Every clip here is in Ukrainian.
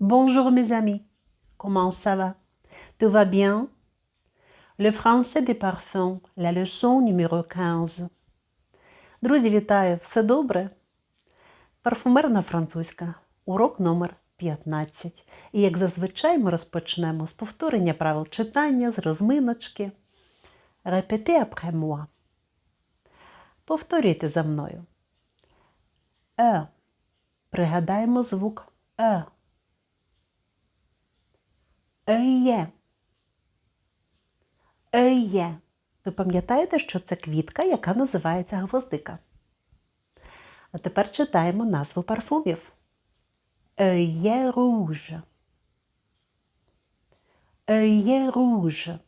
Bonjour mes amis. Comment ça va? Tout va bien? Le français des parfums, la leçon numéro 15. Друзі, вітаю! Все добре? Парфумерна французька. Урок номер 15. І як зазвичай ми розпочнемо з повторення правил читання, з розминочки. Répétez après moi. Повторюйте за мною. Е. Пригадаємо звук Е. Е-є. Е-є. Ви пам'ятаєте, що це квітка, яка називається гвоздика? А тепер читаємо назву парфумів. Œillet rouge. Œillet rouge.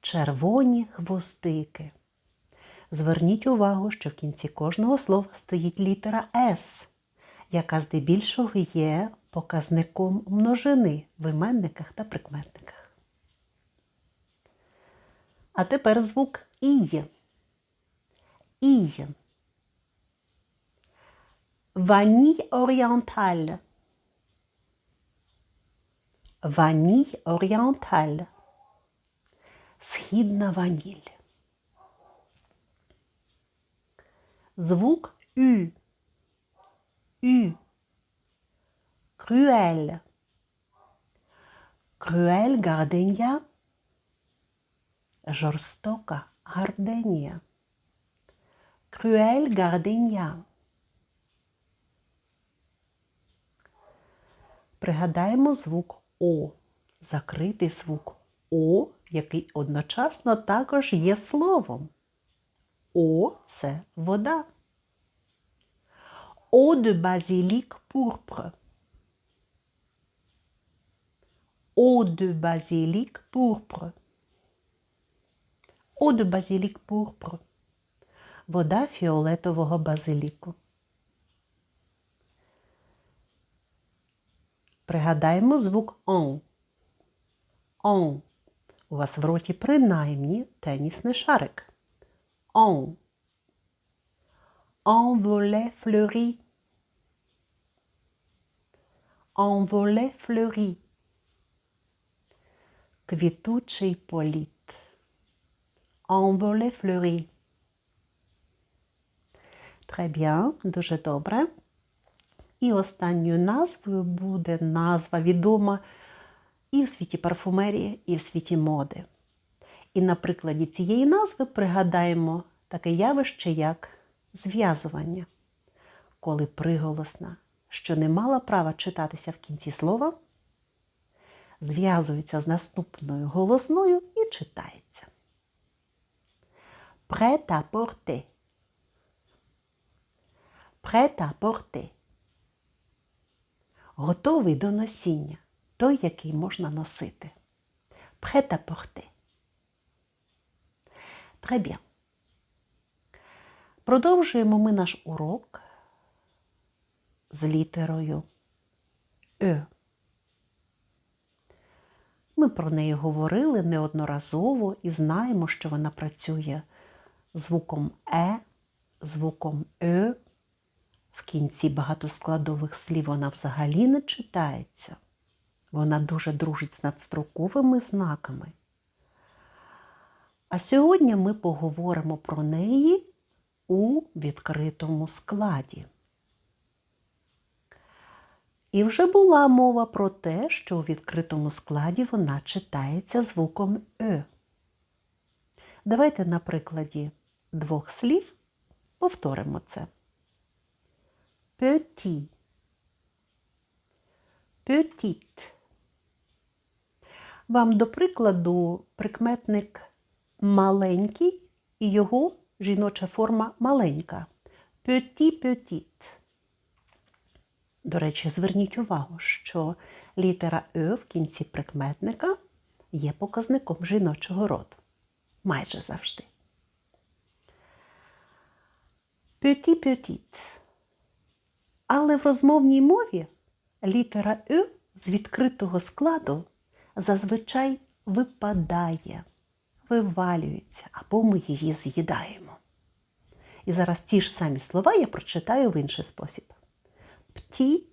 Червоні гвоздики. Зверніть увагу, що в кінці кожного слова стоїть літера С, яка здебільшого є показником множини в іменниках та прикметниках. А тепер звук І. І. Ваніль орієнталь. Ваніль орієнталь. Східна ваніль. Звук Ю. Ю. Cruel. Cruel гарденія. Жорстока гарденія. Cruel гарденія. Пригадаємо звук О, закритий звук О, який одночасно також є словом. О це вода. Eau de basilic pourpre. Eau de basilic pourpre. Eau de basilic pourpre. Вода фіолетового базиліку. Пригадаємо звук он. Он. У вас в роті принаймні тенісний шарик. On. Envolé fleuri. Envolé fleuri. Квітучий політ. Envolé fleuri. Très bien, дуже добре. І останньою назвою буде назва відома і в світі парфумерії, і в світі моди. І на прикладі цієї назви пригадаємо таке явище, як зв'язування, коли приголосна, що не мала права читатися в кінці слова, зв'язується з наступною голосною і читається. Porter. Prêt à porter. Готовий до носіння. Той, який можна носити. Prêt à porter. Продовжуємо ми наш урок з літерою Е. Ми про неї говорили неодноразово і знаємо, що вона працює звуком Е, звуком Е. В кінці багатоскладових слів вона взагалі не читається. Вона дуже дружить з надстроковими знаками. А сьогодні ми поговоримо про неї у відкритому складі. І вже була мова про те, що у відкритому складі вона читається звуком Е. Давайте на прикладі двох слів повторимо це. Petit. Petite. Вам, до прикладу, прикметник маленький і його жіноча форма маленька. Petit, petite. До речі, зверніть увагу, що літера Е в кінці прикметника є показником жіночого роду. Майже завжди. Petit, petite. Але в розмовній мові літера Ю з відкритого складу зазвичай випадає, вивалюється, або ми її з'їдаємо. І зараз ті ж самі слова я прочитаю в інший спосіб пті,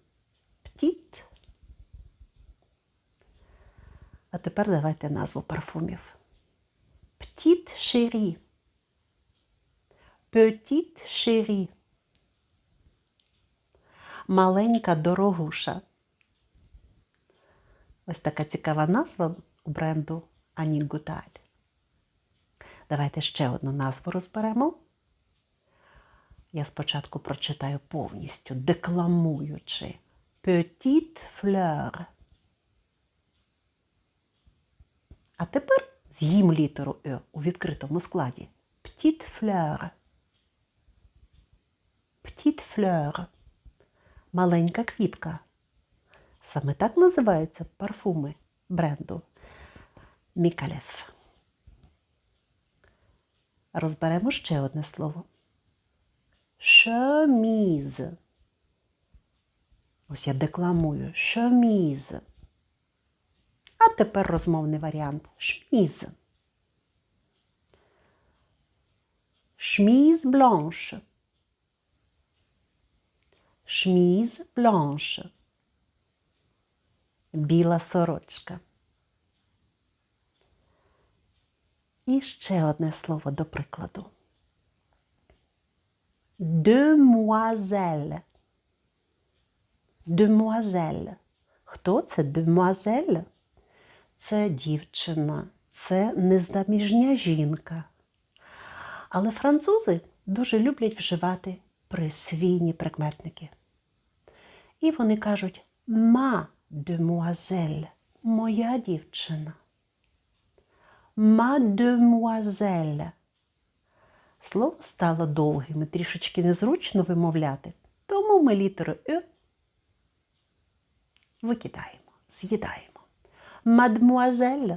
птіт. А тепер давайте назву парфумів. Птіт ширі. Петіт ширі. Маленька дорогуша. Ось така цікава назва у бренду Анігуталь. Давайте ще одну назву розберемо. Я спочатку прочитаю повністю, декламуючи. Petite fleur. А тепер з'їм літеру Е у відкритому складі. Petite fleur. Petite fleur. Маленька квітка. Саме так називаються парфуми бренду Мікалев. Розберемо ще одне слово. Шеміз. Ось я декламую шеміз. А тепер розмовний варіант шміз. Шміз бланш. Шміз бланш. Біла сорочка. І ще одне слово до прикладу. Demoiselle. Demoiselle. Хто це demoiselle? Це дівчина, це незаміжня жінка. Але французи дуже люблять вживати присвійні прикметники. І вони кажуть ма demoiselle, моя дівчина. Мадемуазель. Слово стало довгим і трішечки незручно вимовляти, тому ми літеру Е викидаємо, з'їдаємо. Мадмуазель.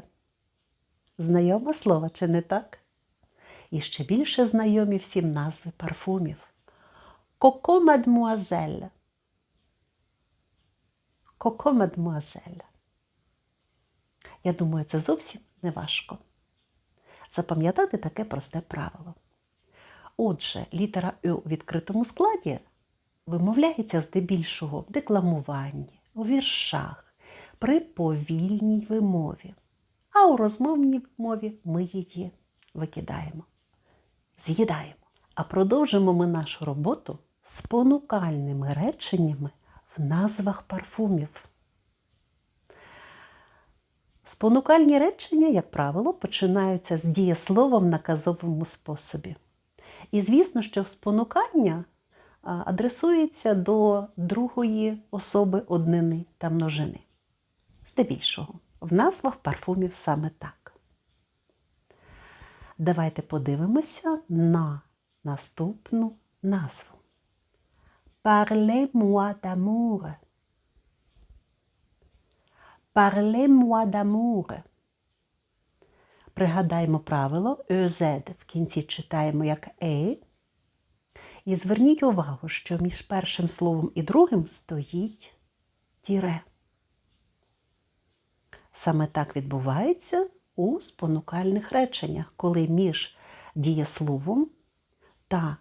Знайоме слово, чи не так? І ще більше знайомі всім назви парфумів. Коко мадмуазель. Коко мадмуазель. Я думаю, це зовсім не важко. Запам'ятати таке просте правило. Отже, літера Ю у відкритому складі вимовляється здебільшого в декламуванні, у віршах, при повільній вимові. А у розмовній мові ми її викидаємо, з'їдаємо. А продовжимо ми нашу роботу спонукальними реченнями в назвах парфумів. Спонукальні речення, як правило, починаються з дієсловом в наказовому способі. І звісно, що спонукання адресується до другої особи однини та множини. Здебільшого, в назвах парфумів саме так. Давайте подивимося на наступну назву. Parlez-moi d'amour. Parlez-moi d'amour. Пригадаймо правило ЕЗ в кінці читаємо як Е. І зверніть увагу, що між першим словом і другим стоїть тіре. Саме так відбувається у спонукальних реченнях, коли між дієсловом та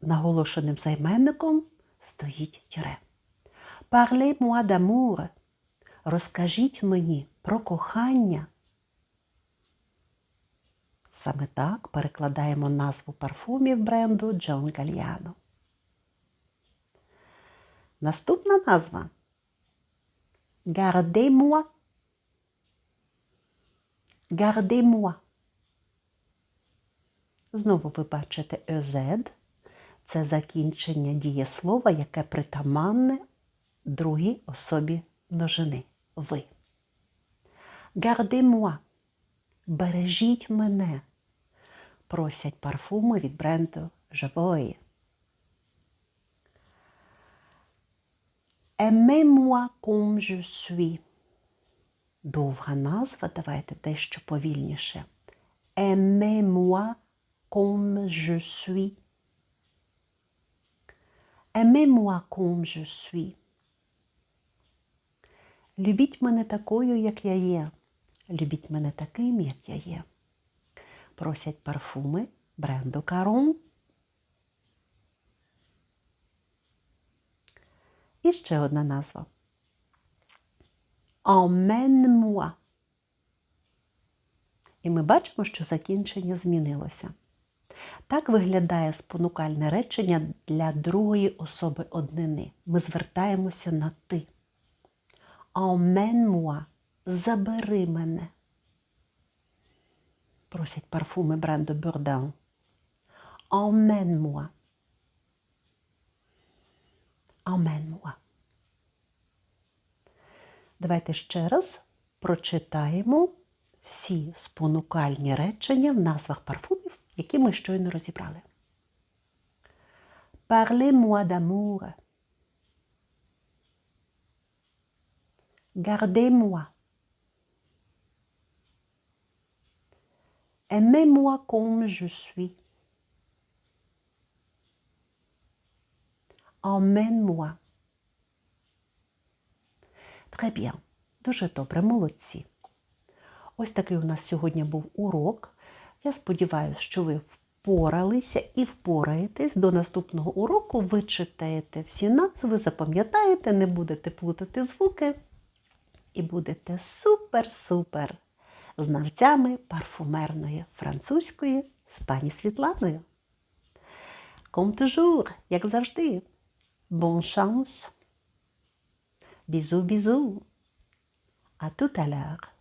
наголошеним займенником стоїть тіре. Parlez-moi d'amour. Розкажіть мені про кохання. Саме так перекладаємо назву парфумів бренду Джон Galliano. Наступна назва Gardez-moi. Знову ви бачите «ez». Це закінчення дієслова, яке притаманне другій особі множини. Ви. Gardez-moi. Бережіть мене. Просять парфуми від бренду Живої. Aimez-moi comme je suis. Довга назва, давайте дещо повільніше. Aimez-moi comme je suis. Aimez-moi comme je suis. Любіть мене такою, як я є. Любіть мене таким, як я є. Просять парфуми бренду Caron. І ще одна назва. Emmène-moi. І ми бачимо, що закінчення змінилося. Так виглядає спонукальне речення для другої особи однини. Ми звертаємося на ти. Emmène-moi – забери мене. Просять парфуми бренду Bourdain. Emmène-moi. Emmène-moi. Давайте ще раз прочитаємо всі спонукальні речення в назвах парфумів, які ми щойно розібрали. Parlez-moi d'amour. Gardez-moi. Aimez-moi comme je suis. Emmène-moi. Très bien. Дуже добре, молодці. Ось такий у нас сьогодні був урок. Я сподіваюся, що ви впоралися і впораєтесь. До наступного уроку ви читаєте всі назви, запам'ятаєте, не будете плутати звуки і будете супер-супер знавцями парфумерної французької з пані Світланою. Toujours, як завжди. Chance. Bisous, bisous. À tout à l'heure.